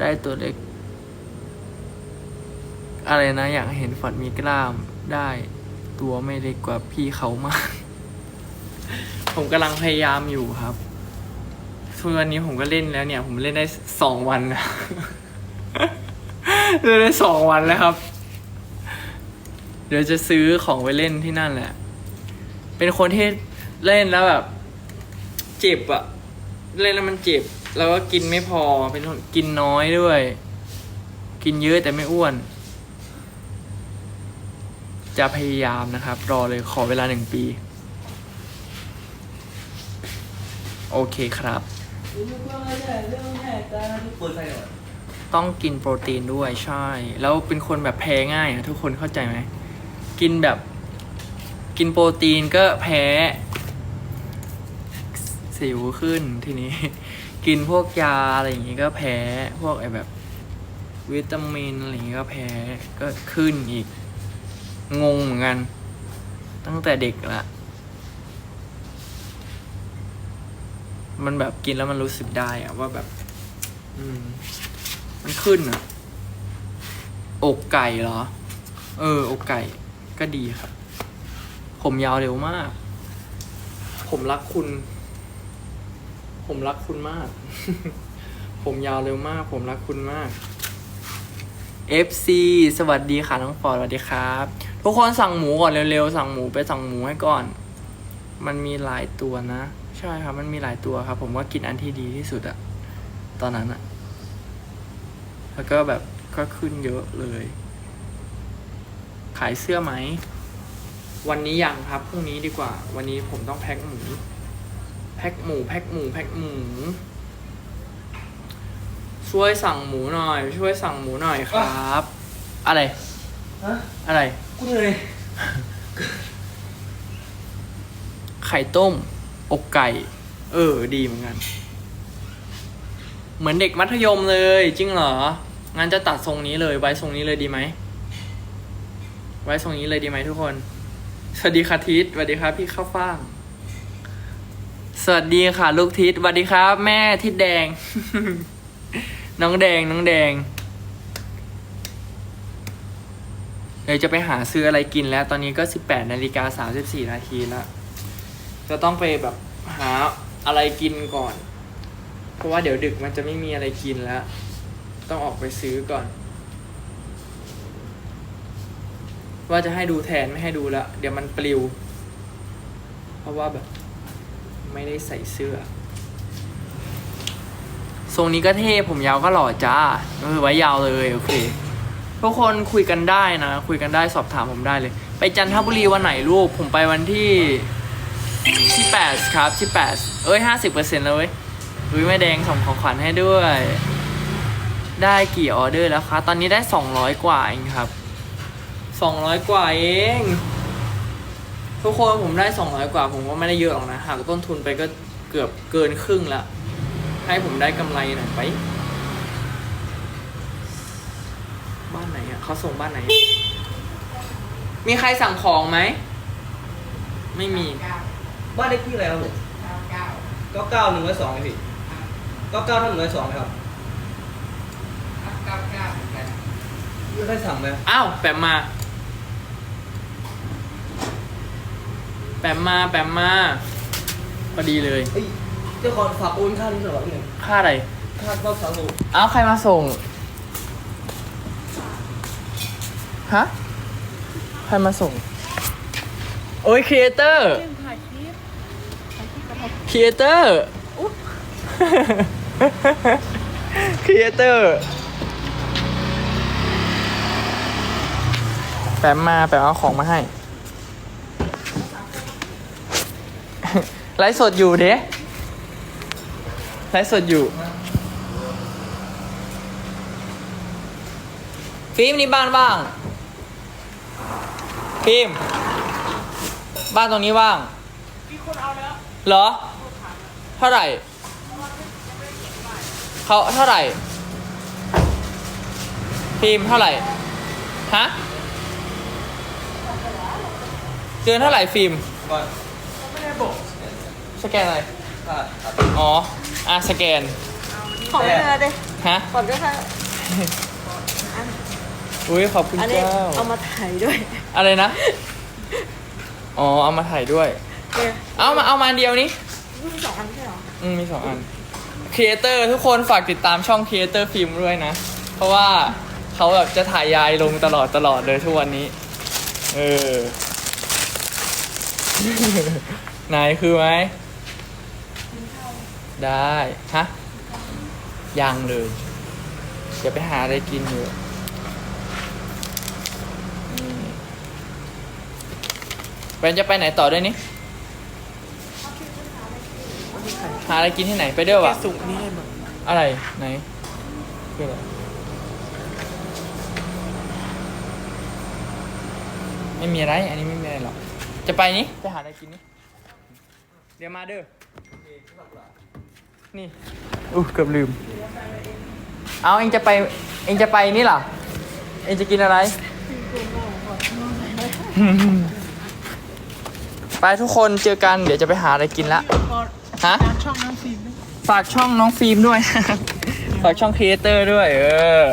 ได้ตัวเล็ก อะไรนะอยากเห็นฝันมีกล้ามได้ ตัวไม่เล็กกว่าพี่เขามาก ผมกำลังพยายามอยู่ครับส่วนวันนี้ผมก็เล่นแล้วเนี่ย ผมเล่นได้สองวันนะเล่นได้สองวันแล้วครับ เดี๋ยวจะซื้อของไปเล่นที่นั่นแหละ เป็นคนที่เล่นแล้วแบบ เจ็บอะเล่นแล้วมันเจ็บ แล้วก็กินไม่พอเป็นคนกินน้อยด้วย กินเยอะแต่ไม่อ้วน จะพยายามนะครับ รอเลยขอเวลาหนึ่งปี โอเคครับ เปิดไฟหน่อยต้องกินโปรตีนด้วยใช่ แล้วเป็นคนแบบแพ้ง่ายอะทุกคนเข้าใจไหม กินแบบ กินโปรตีนก็แพ้ สิวขึ้นทีนี้ กินพวกยาอะไรอย่างงี้ก็แพ้ พวกไอแบบวิตามินอะไรอย่างงี้ก็แพ้ก็ขึ้นอีก งงเหมือนกัน ตั้งแต่เด็กละ มันแบบกินแล้วมันรู้สึกได้อะว่าแบบ อืม มันขึ้นอะอกไก่เหรอ เออ อกไก่ก็ดีครับ ผมยาวเร็วมาก ผมรักคุณ ผมรักคุณมาก ผมยาวเร็วมาก ผมรักคุณมาก FC สวัสดีค่ะน้องฟอร์ดสวัสดีครับ ทุกคนสั่งหมูก่อนเร็วๆ สั่งหมูไปสั่งหมูให้ก่อน มันมีหลายตัวนะ ใช่ครับ มันมีหลายตัวครับ ผมว่ากินอันที่ดีที่สุดอะตอนนั้นอะแล้วก็แบบก็ขึ้นเยอะเลย ขายเสื้อไหม วันนี้ยังครับ พรุ่งนี้ดีกว่า วันนี้ผมต้องแพ็คหมู พ็คหมูแพ็คหมูแพ็คหมู ช่วยสั่งหมูหน่อย ช่วยสั่งหมูหน่อยครับ อะไร ฮะอะไร กูเหนื่อยไข่ต้ม อกไก่ เออ ดีเหมือนกัน เหมือนเด็กมัธยมเลย จริงเหรอ งั้นจะตัดทรงนี้เลย ไว้ทรงนี้เลยดีไหม ไว้ทรงนี้เลยดีไหมทุกคน สวัสดีค่ะทิศสวัสดีครับพี่ข้าวฟ่าง สวัสดีค่ะ ลูกทิศสวัสดีครับ แม่ทิศแดง น้องแดงน้องแดงเดี๋ยวจะไปหาซื้ออะไรกินแล้ว ตอนนี้ก็18นาฬิกา34นาทีแล้ว จะต้องไปแบบหาอะไรกินก่อน เพราะว่าเดี๋ยวดึกมันจะไม่มีอะไรกินแล้ว ต้องออกไปซื้อก่อน ว่าจะให้ดูแทนไม่ให้ดูแล้ว เดี๋ยวมันปลิว เพราะว่าแบบ ไม่ได้ใส่เสื้อ ทรงนี้ก็เท่ผมยาวก็หล่อจ้าเออไว้ยาวเลยโอเคทุกคนคุยกันได้นะ คุยกันได้สอบถามผมได้เลย ไปจันทบุรีวันไหนลูก ผมไปวันที่ที่แปดครับที่แปดเอ้ยห้าสิบเปอร์เซ็นต์แล้วเว้ยอุ้ยแม่แดงส่งของขวัญให้ด้วย ได้กี่ออเดอร์แล้วคะ ตอนนี้ได้สองร้อยกว่าเองครับสองร้อยกว่าเอง ทุกคนผมได้สองร้อยกว่า ผมก็ไม่ได้เยอะหรอกนะหากต้นทุนไปก็เกือบเกินครึ่งละ ให้ผมได้กำไรหน่อยไป บ้านไหนอะเขาส่งบ้านไหนมีใครสั่งของไหม ไม่มี บ้านเลขที่อะไรครับผมเก้าเก้าหนึ่งร้อยสองเลยพี่เก้าเก้าท่านหนึ่งร้อยสองเลยครับมีใครสั่งไหมอ้าวแปมมา แปมมาแปมมาพอดีเลย เฮ้ยเจ้าของฝากโอนค่านี้หน่อยหนึ่งค่าอะไร ค่าเข้าสั่งหนูอ้าวใครมาส่ง ฮะ ใครมาส่ง โอ้ยครีเอเตอร์ ถ่ายคลิปถ่ายคลิปกับครีเอเตอร์ครีเอเตอร์ แปมมาแปมเอาของมาให้ ไลฟ์สดอยู่เด้ไลฟ์สดอยู่ฟิล์มนี่บ้านว่างฟิล์มบ้านตรงนี้ว่างมีคนเอาแล้วเหรอ เท่าไหร่เขาเท่าไหร่ฟิล์มเท่าไหร่ฮะเดือนเท่าไหร่ฟิล์ม ก่อนสแกนอะไรค่าอ๋ออะสแกนเอาวันนี้ขอไม่เลยดิฮะขอด้วยค่ะอุ้ยขอบคุณอันนี้เจ้า เอามาถ่ายด้วยอะไรนะ อ๋อ เอามาถ่ายด้วย เนี่ยเอามา เอามาอันเดียวนี้มีสองอันไม่ใช่เหรอ อืมมีสองอัน ครีเอเตอร์ทุกคนฝากติดตามช่องครีเอเตอร์ฟิล์มด้วยนะ เพราะว่าเขาแบบจะถ่ายยายลงตลอดตลอดเลยทุกวันนี้ เออ ไหนคือไหม ได้ ฮะ ยังเลย เดี๋ยวไปหาอะไรกินอยู่เบนจะไปไหนต่อด้วยนี่หาอะไรกินที่ไหนไปเด้อวะ สุกนี่ให้มึงอะไรไหนคืออะไรไม่มีอะไร อันนี้ จะไปนี่ไปหาอะไรกินนี่เดี๋ยวมาเด้อนี่อู้เกือบลืม เอาเองจะไปเองจะไปนี่เหรอเองจะกินอะไร ไปทุกคนเจอกันเดี๋ยวจะไปหาอะไรกินละฮะช่องน้ำฟิล์มฝากช่องน้องฟิล์มด้วย ฝากช่องครีเอเตอร์ด้วย เออ